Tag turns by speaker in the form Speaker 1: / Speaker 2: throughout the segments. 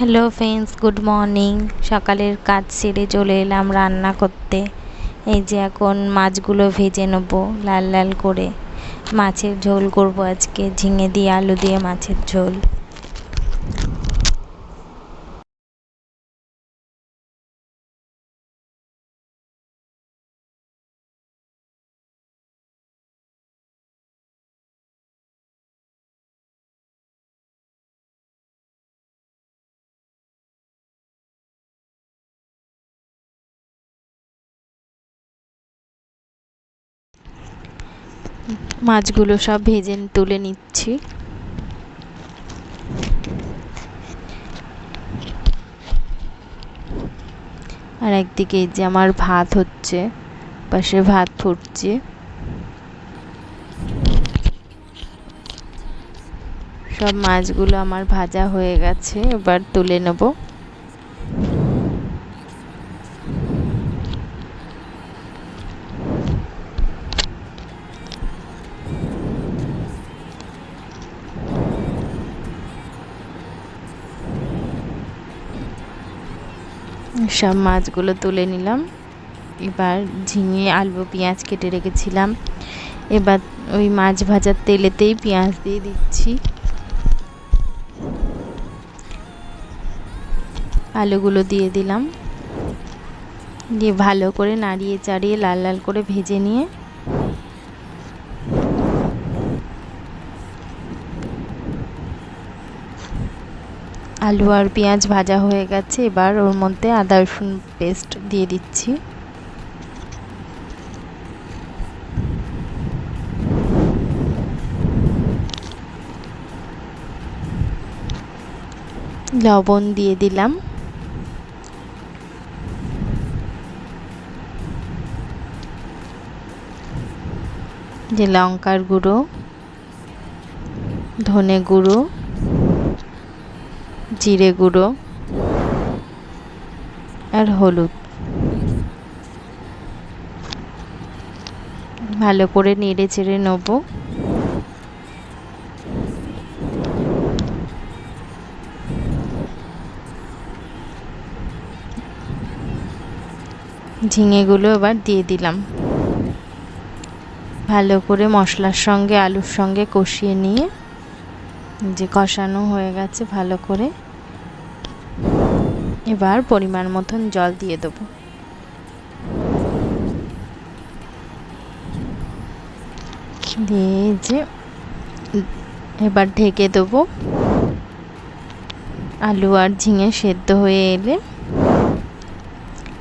Speaker 1: Hello friends, good morning. সকালের কাজ সেরে চলে এলাম রান্না করতে। এই যে এখন মাছগুলো ভেজে নেব লাল লাল করে। মাছের ঝোল করব আজকে, ঝিঙে দিয়ে, আলু দিয়ে মাছের ঝোল। মাছগুলো সব ভেজে তুলে নিচ্ছি। আর একদিকে যে আমার ভাত হচ্ছে, পাশে ভাত ফুটছে। সব মাছগুলো আমার ভাজা হয়ে গেছে, এবার তুলে নেব। সব মাছগুলো তুলে নিলাম। এবার ঝিঙে, আলু, পেঁয়াজ কেটে রেখেছিলাম। এবার ওই মাছ ভাজার তেলেতেই পেঁয়াজ দিয়ে দিচ্ছি। আলুগুলো দিয়ে দিলাম। দিয়ে ভালো করে নাড়িয়ে চাড়িয়ে লাল লাল করে ভেজে নিয়ে আলু আর পেঁয়াজ ভাজা হয়ে গেছে। এবার ওর মধ্যে আদা, রসুন পেস্ট দিয়ে দিচ্ছি। লবণ দিয়ে দিলাম। যে লঙ্কার গুঁড়ো, ধনে গুঁড়ো। জিরে গুঁড়ো আর হলুদ। ভালো করে নেড়ে চেড়ে নেব। ঝিঙেগুলো এবার দিয়ে দিলাম। ভালো করে মশলার সঙ্গে, আলুর সঙ্গে কষিয়ে নিয়ে, যে কষানো হয়ে গেছে ভালো করে। এবার পরিমাণ মতন জল দিয়ে দেবো। দিয়ে যে এবার ঢেকে দেবো। আলু আর ঝিঙে সেদ্ধ হয়ে এলে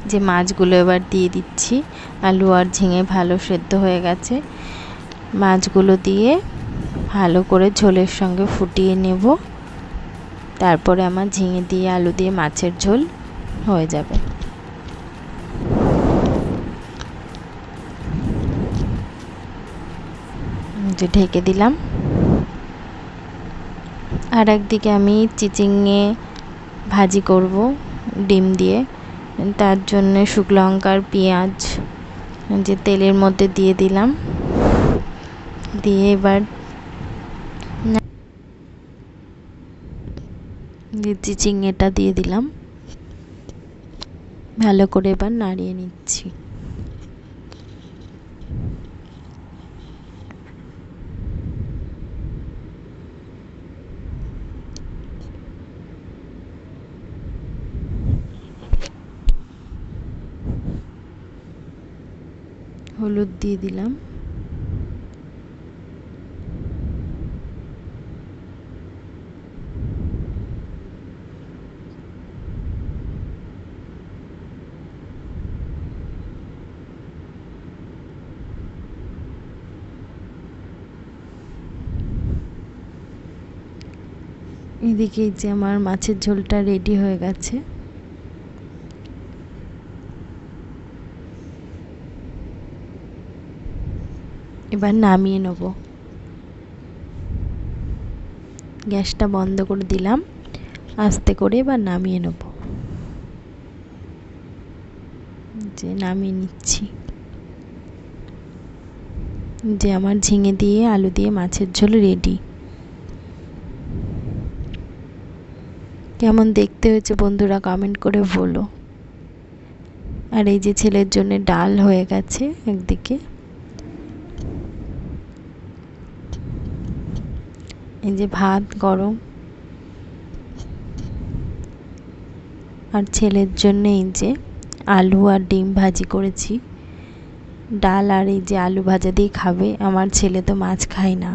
Speaker 1: যে মাছগুলো এবার দিয়ে দিচ্ছি, আলু আর ঝিঙে ভালো সেদ্ধ হয়ে গেছে, মাছগুলো দিয়ে ভালো করে ঝোলের সঙ্গে ফুটিয়ে নেব। তারপরে আমার ঝিঙে দিয়ে আলু দিয়ে মাছের ঝোল হয়ে যাবে। যে ঢেকে দিলাম। আর একদিকে আমি চিচিংয়ে ভাজি করব ডিম দিয়ে। তার জন্য শুকনো লঙ্কার পেঁয়াজ যে তেলের মধ্যে দিয়ে দিলাম। দিয়ে এবার দিচ্ছি চিংড়িটা দিয়ে দিলাম ভালো করে এবার নাড়িয়ে নিচ্ছি। হলুদ দিয়ে দিলাম। এদিকে যে আমার মাছের ঝোলটা রেডি হয়ে গেছে। এবার নামিয়ে নেব। গ্যাসটা বন্ধ করে দিলাম। আস্তে করে এবার নামিয়ে নেব। যে নামিয়ে নিচ্ছি। যে আমার ঝিঙে দিয়ে, আলু দিয়ে মাছের ঝোল রেডি কেমন দেখতে হয়েছে বন্ধুরা কমেন্ট করে বলো। আর এই যে ছেলের জন্য ডাল হয়ে গেছে একদিকে। এই যে ভাত গরম। আর ছেলের জন্য এই যে আলু আর ডিম ভাজি করেছি। ডাল আর এই যে আলু ভাজা দিয়ে খাবে, আমার ছেলে তো মাছ খায় না।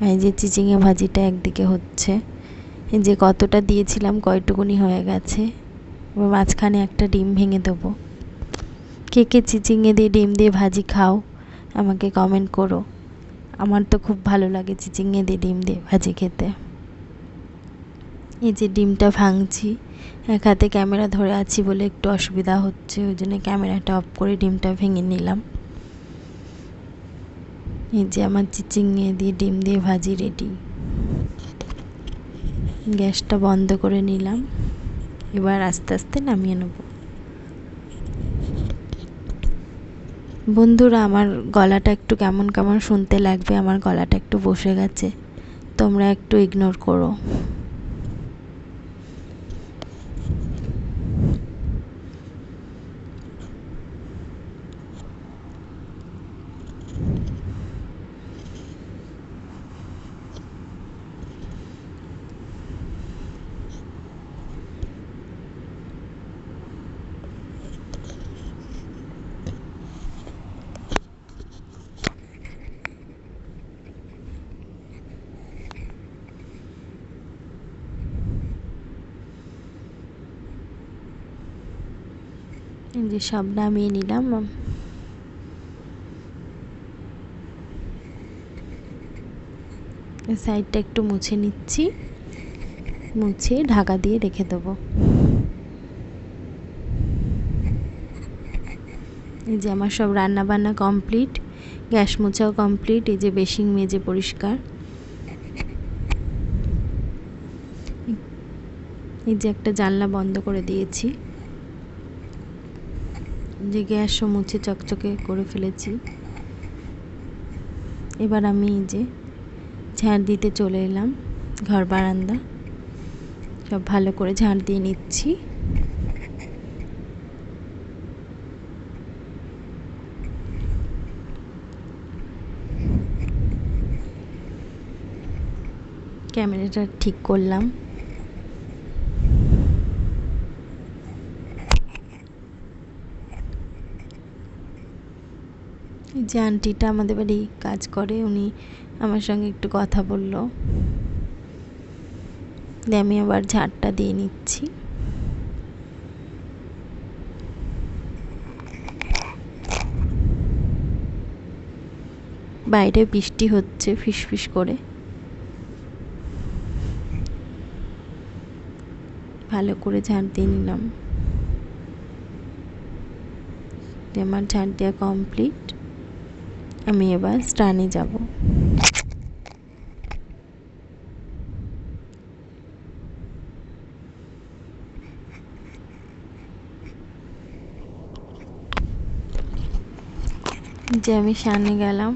Speaker 1: এই যে চিচিঙে ভাজিটা একদিকে হচ্ছে। যে কতটা দিয়েছিলাম, কয়টুকুনি হয়ে গেছে। এবার মাঝখানে একটা ডিম ভেঙে দেবো। কে কে চিচিঙে দিয়ে ডিম দিয়ে ভাজি খাও, আমাকে কমেন্ট করো। আমার তো খুব ভালো লাগে চিচিঙে দিয়ে ডিম দিয়ে ভাজি খেতে। এই যে ডিমটা ভাঙছি, এক হাতে ক্যামেরা ধরে আছি বলে একটু অসুবিধা হচ্ছে, ওই জন্য ক্যামেরাটা অফ করে ডিমটা ভেঙে নিলাম। এই যে আমার চিচিঙে দিয়ে ডিম দিয়ে ভাজি রেডি গ্যাসটা বন্ধ করে নিলাম। এবার আস্তে আস্তে নামিয়ে নেব। বন্ধুরা, আমার গলাটা একটু কেমন কেমন শুনতে লাগবে, আমার গলাটা একটু বসে গেছে। তোমরা একটু ইগনোর করো। যে সব নামিয়ে নিলাম। সাইডটা একটু মুছে নিচ্ছি। মুছে ঢাকা দিয়ে রেখে দেবো। এই যে আমার সব রান্না বান্না কমপ্লিট, গ্যাস মোছাও কমপ্লিট, এই যে বেসিং মেজে পরিষ্কার। এই যে একটা জানলা বন্ধ করে দিয়েছি। যে গ্যাসও মুছে চকচকে করে ফেলেছি। এবার আমি যে ঝাড় দিতে চলে এলাম, ঘর বারান্দা। সব ভালো করে ঝাড় দিয়ে নিচ্ছি। ক্যামেরাটা ঠিক করলাম। যে আন্টিটা আমাদের বাড়ি কাজ করে, উনি আমার সঙ্গে একটু কথা বলল। আমি আবার ঝাড়টা দিয়ে নিচ্ছি। বাইরে বৃষ্টি হচ্ছে, ফিসফিস করে। ভালো করে ঝাড় দিয়ে নিলাম। আমার ঝাড় দেওয়া কমপ্লিট। আমি এবার স্টানে যাব। যে আমি সামনে গেলাম।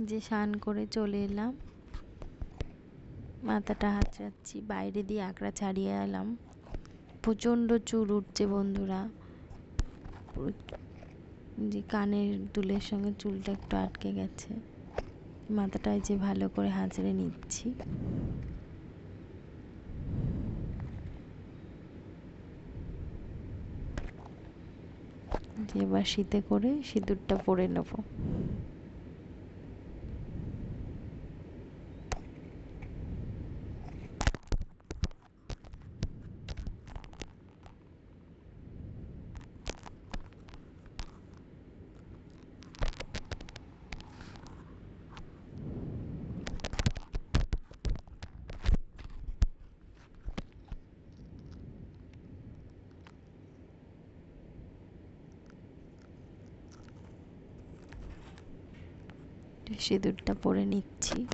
Speaker 1: যে স্নান করে চলে এলাম। মাথাটা হাতড়াচ্ছি, বাইরে দিয়ে আঁকড়া ছাড়িয়ে এলাম। প্রচণ্ড চুল উঠছে বন্ধুরা। যে কানের দুলের সঙ্গে চুলটা একটু আটকে গেছে। মাথাটায় যে ভালো করে হাঁচড়ে নিচ্ছি। এবার শীতে করে সিঁদুরটা পরে নেব। সিঁদুরটা পরে নিচ্ছি।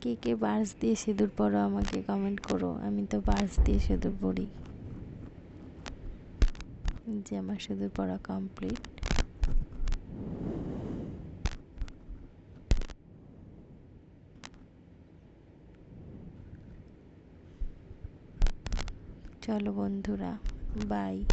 Speaker 1: কে কে বার্স দিয়ে সিঁদুর পরো আমাকে কমেন্ট করো। আমি তো বার্স দিয়ে সিঁদুর পরি। যে আমার সিঁদুর পরা কমপ্লিট চলো বন্ধুরা বাই